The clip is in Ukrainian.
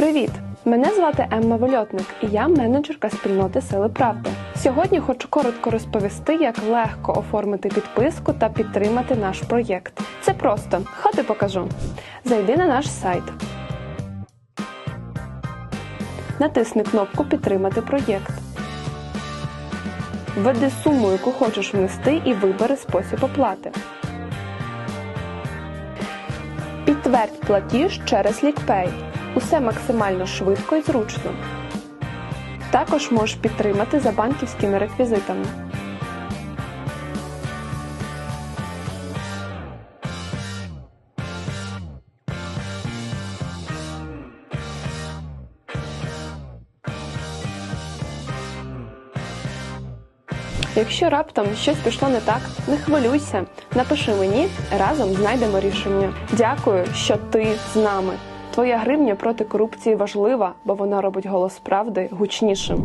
Привіт! Мене звати Емма Вольотник, і я менеджерка спільноти Сили Правди. Сьогодні хочу коротко розповісти, як легко оформити підписку та підтримати наш проєкт. Це просто ходи покажу. Зайди на наш сайт. Натисни кнопку Підтримати проєкт. Введи суму, яку хочеш внести, і вибери спосіб оплати. Підтвердь платіж через LinkPay. Усе максимально швидко і зручно. Також можеш підтримати за банківськими реквізитами. Якщо раптом щось пішло не так, не хвилюйся. Напиши мені, разом знайдемо рішення. Дякую, що ти з нами. Твоя гривня проти корупції важлива, бо вона робить голос правди гучнішим.